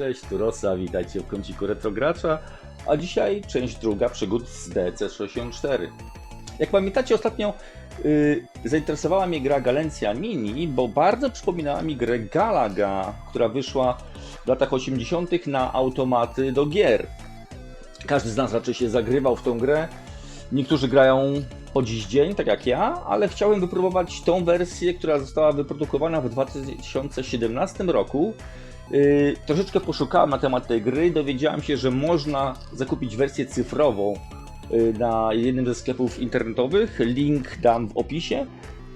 cześć, tu Rosa, witajcie w kąciku Retrogracza, a dzisiaj część druga przygód z DC64. Jak pamiętacie, ostatnio yy, zainteresowała mnie gra Galencia Mini, bo bardzo przypominała mi grę Galaga, która wyszła w latach 80. na automaty do gier. Każdy z nas raczej się zagrywał w tą grę. Niektórzy grają po dziś dzień, tak jak ja, ale chciałem wypróbować tą wersję, która została wyprodukowana w 2017 roku. Yy, troszeczkę poszukałem na temat tej gry, dowiedziałem się, że można zakupić wersję cyfrową yy, na jednym ze sklepów internetowych. Link dam w opisie.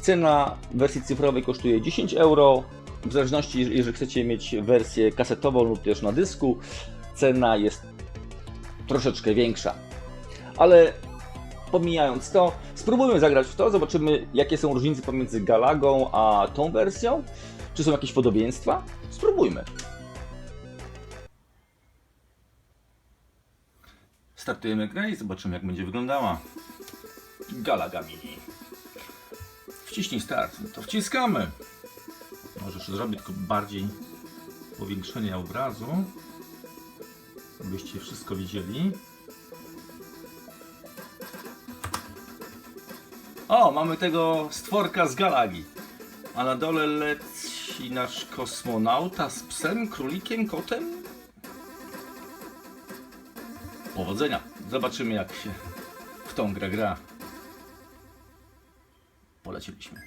Cena wersji cyfrowej kosztuje 10 euro. W zależności, jeżeli chcecie mieć wersję kasetową lub też na dysku, cena jest troszeczkę większa. Ale pomijając to, spróbujmy zagrać w to, zobaczymy jakie są różnice pomiędzy Galagą a tą wersją. Czy są jakieś podobieństwa? Spróbujmy. Startujemy grę i zobaczymy jak będzie wyglądała. Galaga Mini. Wciśnij start. No to wciskamy. Może jeszcze zrobię tylko bardziej powiększenie obrazu, abyście wszystko widzieli. O, mamy tego stworka z Galagi. A na dole leci nasz kosmonauta z psem, królikiem, kotem. Powodzenia. Zobaczymy jak się w tą grę gra. Poleciliśmy.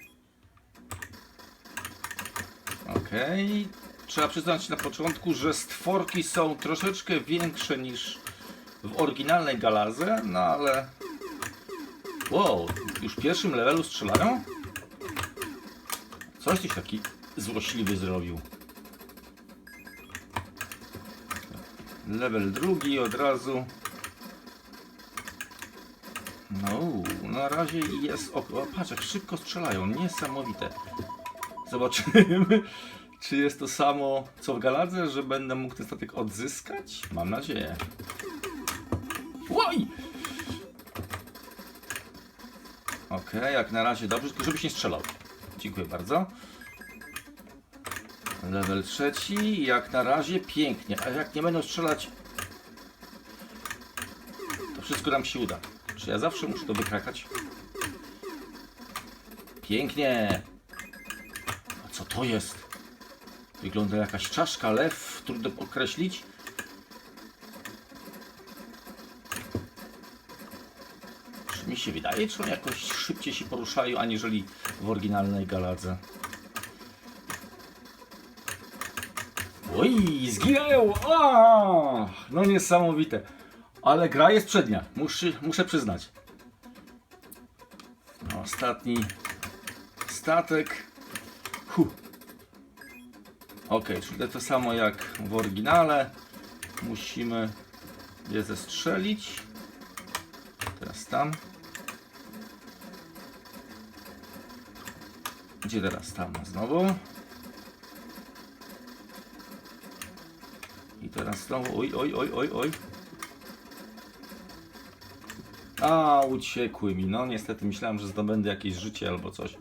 Okej. Trzeba przyznać na początku, że stworki są troszeczkę większe niż w oryginalnej Galaze, no ale Wow, już w pierwszym levelu strzelają? Coś tyś taki złośliwy zrobił. Level drugi od razu. No, na razie jest. O, o patrz, jak szybko strzelają. Niesamowite. Zobaczymy, czy jest to samo co w Galadze, że będę mógł ten statek odzyskać. Mam nadzieję. Łoj! Okej, jak na razie dobrze, tylko żebyś nie strzelał. Dziękuję bardzo. Level trzeci, jak na razie pięknie. A jak nie będą strzelać, to wszystko nam się uda. Czy ja zawsze muszę to wykrakać? Pięknie. A co to jest? Wygląda jakaś czaszka, lew, trudno określić. Mi się wydaje, czy one jakoś szybciej się poruszają, aniżeli w oryginalnej galadze? Oj, zginają! O! No niesamowite. Ale gra jest przednia, muszę, muszę przyznać. No, ostatni statek. Huh. Ok, czyli to samo jak w oryginale. Musimy je zestrzelić. Teraz tam. Gdzie teraz tam znowu? I teraz znowu. Oj, oj, oj, oj, oj. A, uciekły mi. No niestety myślałem, że zdobędę jakieś życie albo coś.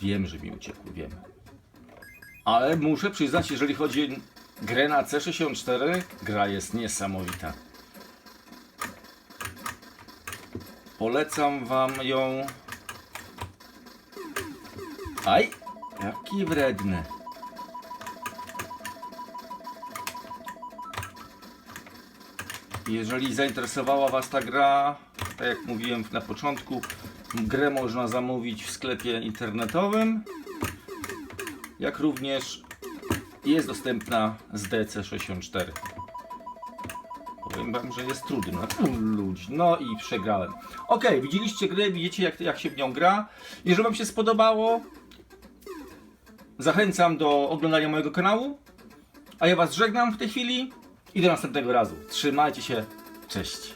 Wiem, że mi uciekły, wiem. Ale muszę przyznać, jeżeli chodzi o grę na C64, gra jest niesamowita. Polecam wam ją. Aj! Jaki wredny. Jeżeli zainteresowała was ta gra, tak jak mówiłem na początku, grę można zamówić w sklepie internetowym. Jak również jest dostępna z DC64. Powiem wam, że jest ludzi. No i przegrałem. Ok, widzieliście grę, widzicie jak, jak się w nią gra. Jeżeli wam się spodobało, zachęcam do oglądania mojego kanału. A ja was żegnam w tej chwili i do następnego razu. Trzymajcie się. Cześć.